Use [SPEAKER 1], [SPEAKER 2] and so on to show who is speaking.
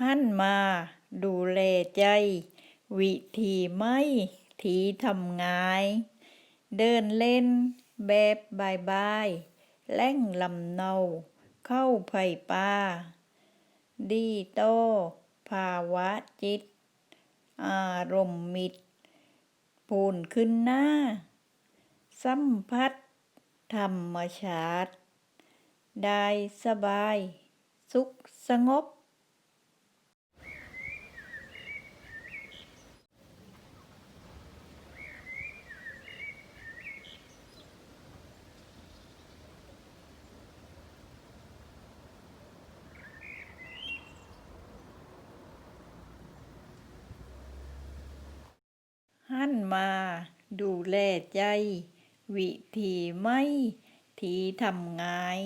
[SPEAKER 1] หันมาดูแลใจ วิธีไม่ทีทำงาย เดินเล่นแบบบายบายแล่งลำเนาเข้าไผ่ป่า ดีโต ภาวะจิต อารมณ์มิตรพูนขึ้นหน้า สัมผัสธรรมชาติ ได้สบาย สุขสงบานมา ดูแลใจ วิธีไม่ ทีทำงาย